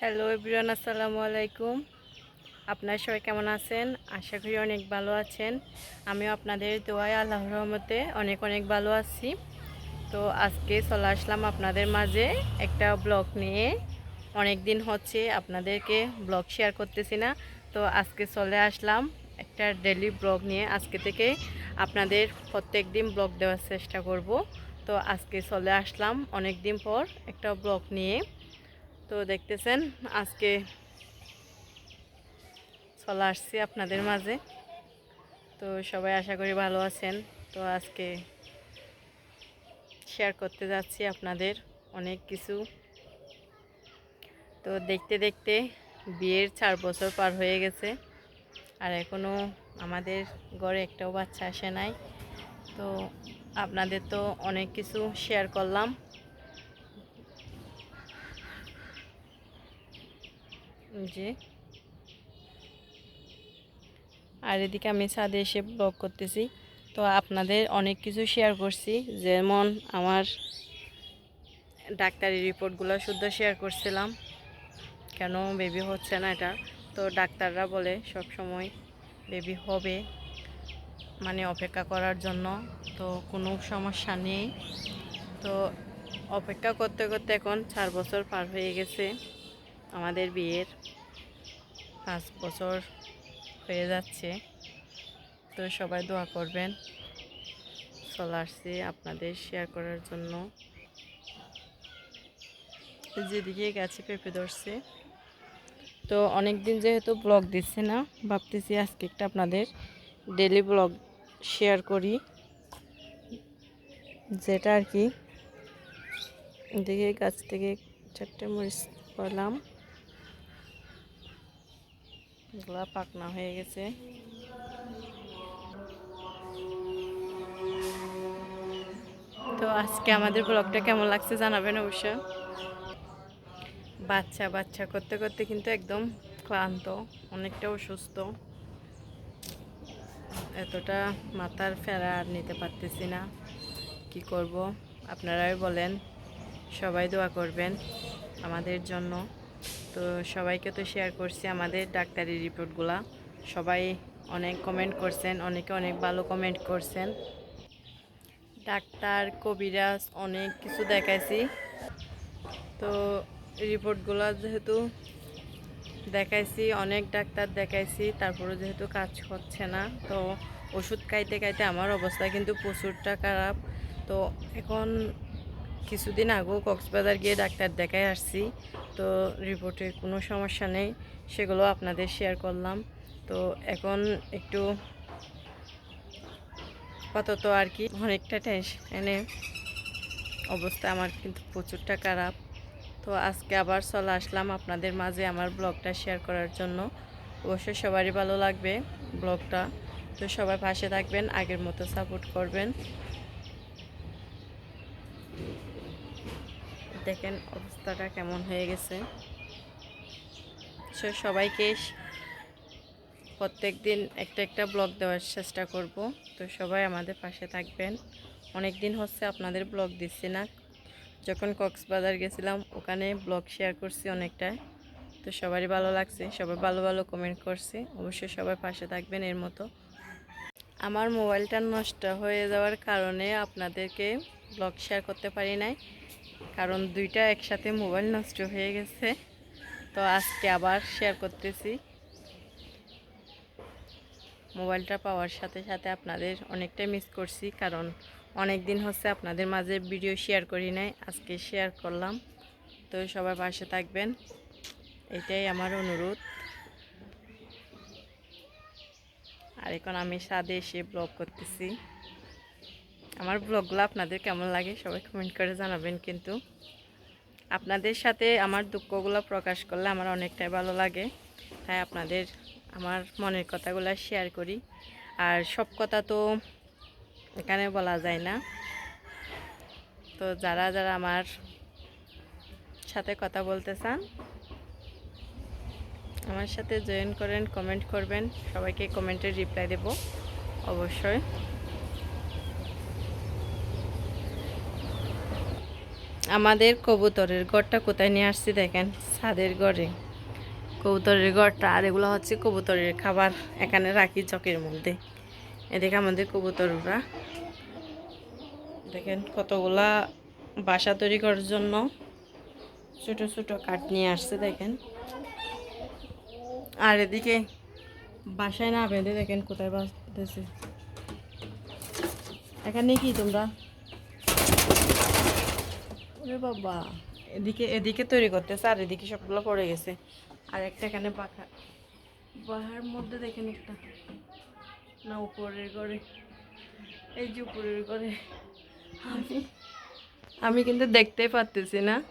Hello everyone আসসালামু আলাইকুম আপনার সবাই কেমন আছেন? আশা করি অনেক ভালো আছেন। আমিও আপনাদের দোয়ায় আল্লাহ রহমতে অনেক অনেক ভালো আছি। তো আজকে চলে আসলাম আপনাদের মাঝে একটা ব্লগ নিয়ে। অনেক দিন হচ্ছে আপনাদেরকে ব্লগ শেয়ার করতেছি না। তো আজকে চলে আসলাম একটা ডেলি ব্লগ নিয়ে। আজকে থেকে আপনাদের প্রত্যেক দিন ব্লগ দেওয়ার চেষ্টা করব। তো আজকে চলে আসলাম অনেক দিন পর একটা ব্লগ নিয়ে। তো দেখতেছেন, আজকে চলে আসছি আপনাদের মাঝে। তো সবাই আশা করি ভালো আছেন। তো আজকে শেয়ার করতে যাচ্ছি আপনাদের অনেক কিছু। তো দেখতে দেখতে বিয়ের চার বছর পার হয়ে গেছে, আর এখনও আমাদের ঘরে একটাও বাচ্চা আসে নাই। তো আপনাদের তো অনেক কিছু শেয়ার করলাম। জি আর এদিকে আমি ছাদে এসে ব্লগ করতেছি। তো আপনাদের অনেক কিছু শেয়ার করছি। যেমন আমার ডাক্তারি রিপোর্টগুলো শুদ্ধ শেয়ার করছিলাম। কেন বেবি হচ্ছে না এটা? তো ডাক্তাররা বলে সব সময় বেবি হবে মানে অপেক্ষা করার জন্য। তো কোনো সমস্যা নেই। তো অপেক্ষা করতে করতে এখন চার বছর পার হয়ে গেছে আমাদের বিয়ের। পাঁচ বছর হয়ে যাচ্ছে, তো সবাই দোয়া করবেন। চলে আসছি আপনাদের শেয়ার করার জন্য। যেদিকে গাছে পেঁপে ধরছে। তো অনেক দিন যেহেতু ব্লগ দিচ্ছে না, ভাবতেছি আজকে একটা আপনাদের ডেলি ব্লগ শেয়ার করি। যেটা আর কি দেখে গাছ থেকে চারটে মরিচ করলাম এগুলা পাকনা হয়ে গেছে। তো আজকে আমাদের ব্লগটা কেমন লাগছে জানাবেন অবশ্য। বাচ্চা বাচ্চা করতে করতে কিন্তু একদম ক্লান্ত, অনেকটা অসুস্থ। এতটা মাথার ফেরা আর নিতে পারতেছি না। কি করব? আপনারাই বলেন। সবাই দোয়া করবেন আমাদের জন্য। তো সবাইকে তো শেয়ার করছি আমাদের ডাক্তারি রিপোর্টগুলা সবাই অনেক কমেন্ট করছেন, অনেকে অনেক ভালো কমেন্ট করছেন। ডাক্তার কবিরাজ অনেক কিছু দেখাইছি। তো রিপোর্টগুলো যেহেতু দেখাইছি, অনেক ডাক্তার দেখাইছি তারপরে যেহেতু কাজ হচ্ছে না, তো ওষুধ খাইতে খাইতে আমার অবস্থা কিন্তু প্রচুরটা খারাপ। তো এখন কিছুদিন আগেও কক্সবাজার গিয়ে ডাক্তার দেখাই আসছি। তো রিপোর্টে কোনো সমস্যা নেই, সেগুলো আপনাদের শেয়ার করলাম। তো এখন একটু আপাতত আর কি, অনেকটা টেনশনে অবস্থা আমার কিন্তু প্রচুরটা খারাপ। তো আজকে আবার চলে আসলাম আপনাদের মাঝে আমার ব্লগটা শেয়ার করার জন্য। অবশ্যই সবারই ভালো লাগবে ব্লগটা তো সবাই পাশে থাকবেন, আগের মতো সাপোর্ট করবেন। দেখেন অবস্থাটা কেমন হয়ে গেছে। সবাইকে প্রত্যেক দিন একটা একটা ব্লগ দেওয়ার চেষ্টা করব। তো সবাই আমাদের পাশে থাকবেন। অনেক দিন হচ্ছে আপনাদের ব্লগ দিচ্ছি না। যখন কক্সবাজার গেছিলাম, ওখানে ব্লগ শেয়ার করছি অনেকটা। তো সবারই ভালো লাগছে। সবাই ভালো ভালো কমেন্ট করছে। অবশ্যই সবাই পাশে থাকবেন এর মতো। আমার মোবাইলটা নষ্ট হয়ে যাওয়ার কারণে আপনাদেরকে ব্লগ শেয়ার করতে পারি নাই। কারণ দুইটা একসাথে মোবাইল নষ্ট হয়ে গেছে। তো আজকে আবার শেয়ার করতেছি। মোবাইলটা পাওয়ার সাথে সাথে আপনাদের অনেকটাই মিস করছি, কারণ অনেক দিন হচ্ছে আপনাদের মাঝে ভিডিও শেয়ার করি নাই, আজকে শেয়ার করলাম। তো সবাই পাশে থাকবেন। এটাই আমার অনুরোধ। আর এখন আমি সাদে এসে ব্লগ করতেছি। আমার ব্লগগুলো আপনাদের কেমন লাগে সবাই কমেন্ট করে জানাবেন কিন্তু। আপনাদের সাথে আমার দুঃখগুলো প্রকাশ করলে আমার অনেকটাই ভালো লাগে। তাই আপনাদের আমার মনের কথাগুলো শেয়ার করি। আর সব কথা তো এখানে বলা যায় না। তো যারা যারা আমার সাথে কথা বলতে চান, আমার সাথে জয়েন করেন কমেন্ট করবেন। সবাইকে কমেন্টের রিপ্লাই দেব, অবশ্যই। আমাদের কবুতরের ঘরটা কোথায় নিয়ে আসছি দেখেন, ছাদের ঘরে কবুতরের ঘরটা আর এগুলো হচ্ছে কবুতরের খাবার, এখানে রাখি চকের মধ্যে। এদিকে আমাদের কবুতররা, দেখেন কতগুলা বাসা তৈরি করার জন্য ছোট ছোট কাঠ নিয়ে আসছে, দেখেন। আর এদিকে বাসায় না বেঁধে দেখেন কোথায় বাঁধতেছে। এখানে কি তোমরা বাবা। এদিকে এদিকে তৈরি করতেছে আর এদিকে সবগুলো পড়ে গেছে। আর একটা এখানে পাখা। বাহার মধ্যে দেখেন একটা। না উপরের ঘরে। এই যে উপরের ঘরে। আমি আমি কিন্তু দেখতে পারতেছি না।